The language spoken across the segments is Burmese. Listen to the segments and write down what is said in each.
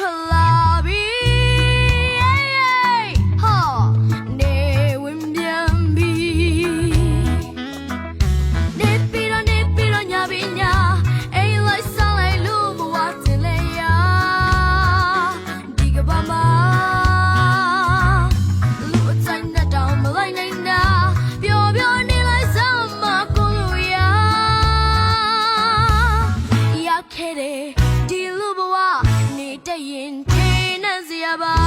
เธอ ရင်ထင်းနေစရာပါ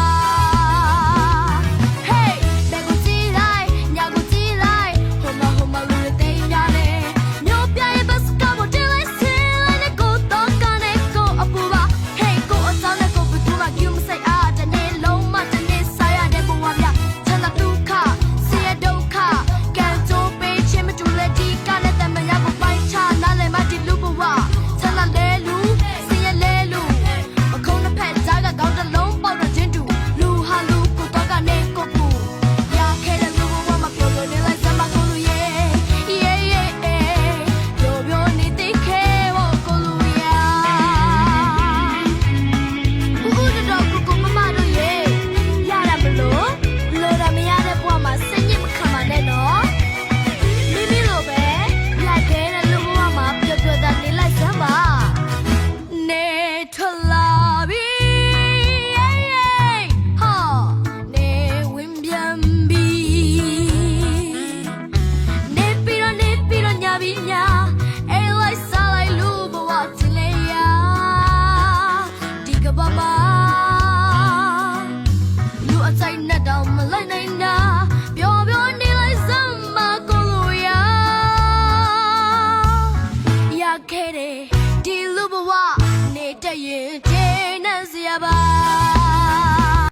ခဲ့တယ်ဒီလူဘဝနေတရင်ကျင်းနေစရာပါ